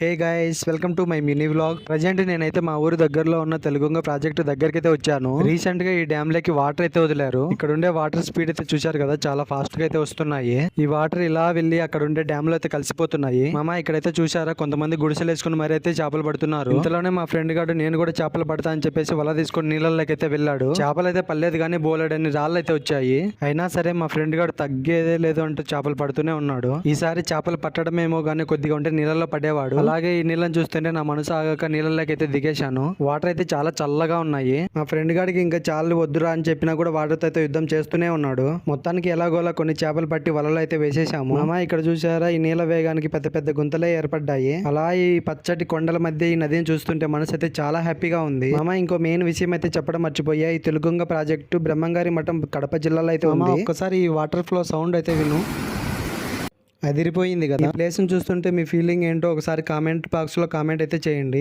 Hey guys welcome to my mini vlog present నేనైతే మా ఊరు దగ్గరలో ఉన్న తెలుగుంగ ప్రాజెక్టు దగ్గరికి అయితే వచ్చాను. రీసెంట్గా ఈ డ్యామ్లోకి వాటర్ అయితే వదిలారు. ఇక్కడ ఉండే వాటర్ స్పీడ్ అయితే చూశారు కదా చాలా ఫాస్ట్గా అయితే వస్తున్నాయి. ఈ వాటర్ ఇలా వెళ్ళి అక్కడ ఉండే డ్యామ్లో అయితే కలిసిపోతున్నాయి. మామ ఇక్కడైతే చూసారా కొంతమంది గుడిసెలు వేసుకుని మరి అయితే చేపలు పడుతున్నారు. ఇంతలోనే మా ఫ్రెండ్ గాడు నేను కూడా చేపలు పడతా అని చెప్పేసి వల తీసుకొని నీళ్ళలోకి అయితే వెళ్ళాడు. చేపలు అయితే పర్లేదు కానీ బోలెడని రాళ్ళు అయితే వచ్చాయి. అయినా సరే మా ఫ్రెండ్ గారు తగ్గేదే లేదు అంటూ చేపలు పడుతూనే ఉన్నాడు. ఈసారి చేపలు పట్టడమేమో గానీ కొద్దిగా ఉంటే నీళ్ళలో పడేవాడు. అలాగే ఈ నీళ్ళని చూస్తుంటే నా మనసు ఆగాక నీళ్ళలోకి అయితే దిగేశాను. వాటర్ అయితే చాలా చల్లగా ఉన్నాయి. మా ఫ్రెండ్ గాడికి ఇంకా చాలు వద్దురా అని చెప్పినా కూడా వాటర్తో అయితే యుద్ధం చేస్తూనే ఉన్నాడు. మొత్తానికి ఎలాగోలా కొన్ని చేపలు పట్టి వలలో అయితే వేసేసాము అమ్మా ఇక్కడ చూసారా ఈ నీళ్ళ వేగానికి పెద్ద పెద్ద గుంతలే ఏర్పడ్డాయి. అలా ఈ పచ్చటి కొండల మధ్య ఈ నదిని చూస్తుంటే మనసు అయితే చాలా హ్యాపీగా ఉంది. మామ ఇంకో మెయిన్ విషయం అయితే చెప్పడం మర్చిపోయా. ఈ తెలుగుంగ ప్రాజెక్టు బ్రహ్మంగారి మఠం కడప జిల్లాలో అయితే ఉంది. ఒక్కసారి ఈ వాటర్ ఫ్లో సౌండ్ అయితే విను. అదిరిపోయింది కదా. ఈ ప్లేస్ చూస్తుంటే మీ ఫీలింగ్ ఏంటో ఒకసారి కామెంట్ బాక్స్లో కామెంట్ అయితే చేయండి.